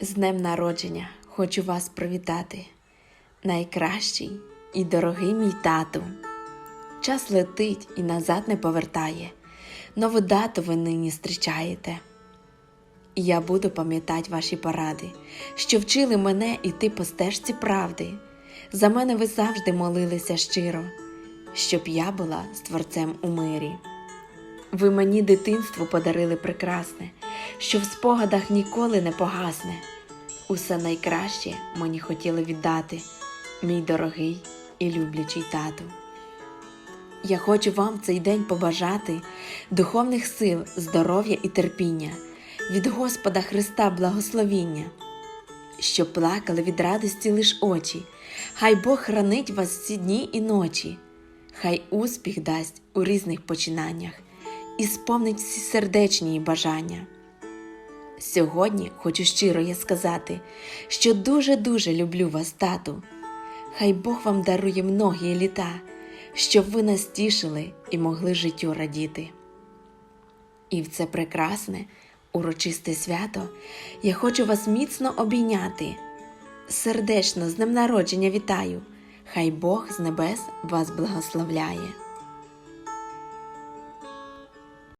З днем народження хочу вас привітати. Найкращий і дорогий мій тату. Час летить і назад не повертає. Нову дату ви нині зустрічаєте. І я буду пам'ятати ваші поради, що вчили мене іти по стежці правди. За мене ви завжди молилися щиро, щоб я була з творцем у мирі. Ви мені дитинство подарили прекрасне, що в спогадах ніколи не погасне. Усе найкраще мені хотіли віддати, мій дорогий і люблячий тату. Я хочу вам в цей день побажати духовних сил, здоров'я і терпіння, від Господа Христа благословіння, щоб плакали від радості лиш очі, хай Бог хранить вас всі дні і ночі, хай успіх дасть у різних починаннях і сповнить всі сердечні бажання. Сьогодні хочу щиро я сказати, що дуже-дуже люблю вас, тату. Хай Бог вам дарує многі літа, щоб ви нас тішили і могли життю радіти. І в це прекрасне, урочисте свято я хочу вас міцно обійняти. Сердечно з днем народження вітаю, хай Бог з небес вас благословляє.